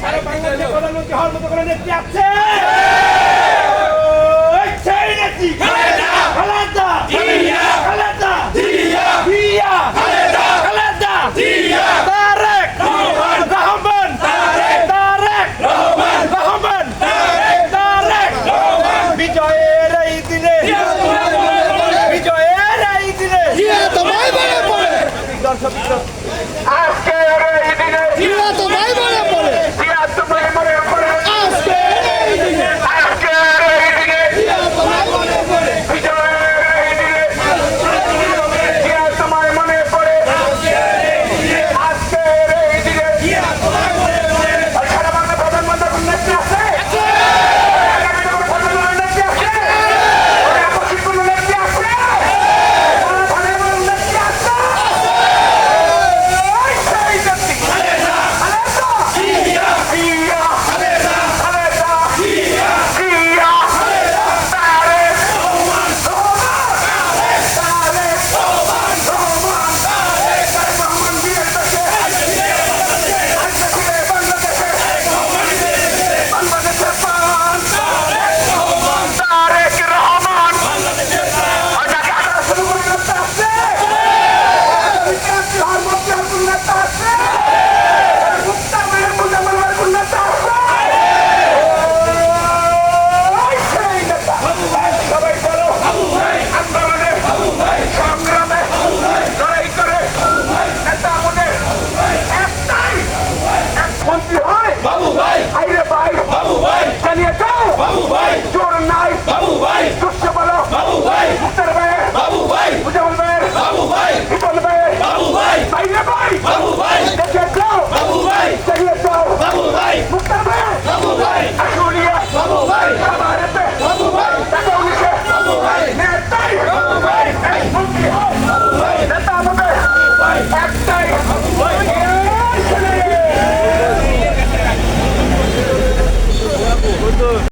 সারা বাংলাদেশে প্রধানমন্ত্রী হওয়ার মতো কোনো নেত্রী আছে আজকে এই দিনে